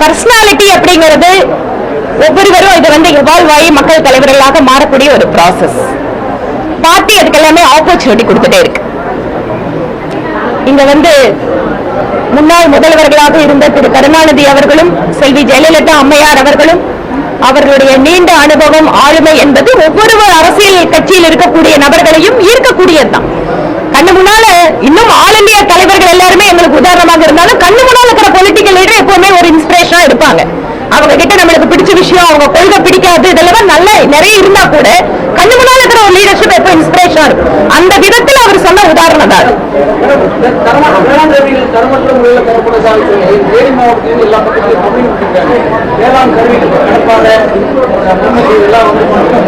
Personality அப்படிங்கிறது ஒவ்வொருவரும் இது வந்து எவால்வ் ஆகி மக்கள் தலைவர்களாக மாறக்கூடிய ஒரு ப்ராசஸ் பார்ட்டி அதுக்கு எல்லாமே ஆப்பர்ச்சுனிட்டி கொடுத்துட்டே இருக்கு. இங்க வந்து முன்னாள் முதல்வர்களாக இருந்த திரு கருணாநிதி அவர்களும் செல்வி ஜெயலலிதா அம்மையார் அவர்களும் அவர்களுடைய நீண்ட அனுபவம் ஆளுமை என்பது ஒவ்வொரு அரசியல் கட்சியில் இருக்கக்கூடிய நபர்களையும் ஈர்க்கக்கூடியதுதான். கண்ணு முன்னால இன்னும் ஆல் இந்தியா தலைவர்கள் எல்லாருமே எங்களுக்கு உதாரணம் இருந்தாலும் கண்ணு முன்னால இருக்கிற பொலிட்டிக்கல் லீடர் எப்பவுமே ஒரு இன்ஸ்பிரேஷனா இருப்பாங்க அவங்க கிட்ட நம்மளுக்கு பிடிச்ச விஷயம் அவங்க கொள்கை பிடிக்காது இதெல்லாம் நல்ல நிறைய இருந்தா கூட கண்ணு முன்னால இருக்கிற ஒரு லீடர்ஷிப் எப்போ இன்ஸ்பிரேஷனா இருக்கும் அந்த விதத்துல அவர் சொன்ன உதாரணம் தான் மாவட்டத்தில்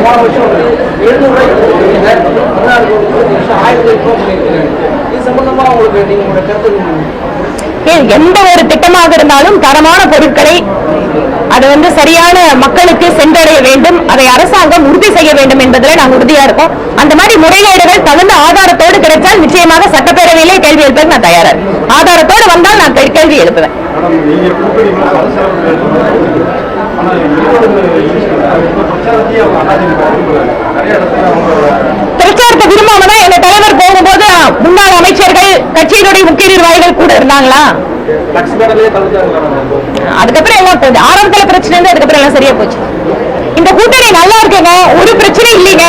வந்து எழுநூறு வருஷம் ஆயிரத்தி இது சம்பந்தமா உங்களுக்கு நீங்க உங்களோட கருத்து எந்த ஒரு திட்டமாக இருந்தாலும் தரமான பொருட்களை அது வந்து சரியான மக்களுக்கு சென்றடைய வேண்டும். அதை அரசாங்கம் உறுதி செய்ய வேண்டும் என்பதில் நாங்கள் உறுதியா இருக்கோம். அந்த மாதிரி முறைகேடுகள் தகுந்த ஆதாரத்தோடு கிடைத்தால் நிச்சயமாக சட்டப்பேரவையிலே கேள்வி எழுப்ப நான் தயாரா ஆதாரத்தோடு வந்தால் நான் கேள்வி எழுப்புவேன். கட்சியினுடைய முக்கிய நிர்வாகிகள் கூட இருந்தாங்களா? அதுக்கப்புறம் எல்லாம் ஆரம்பத்துல பிரச்சனை இருந்து அதுக்கப்புறம் எல்லாம் சரியா போச்சு. இந்த கூட்டணி நல்லா இருக்குங்க. ஒரு பிரச்சனை இல்லைங்க.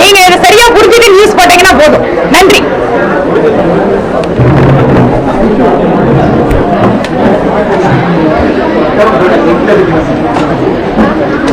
நீங்க இதை சரியா புரிஞ்சுட்டு நியூஸ் போட்டீங்கன்னா போதும். நன்றி.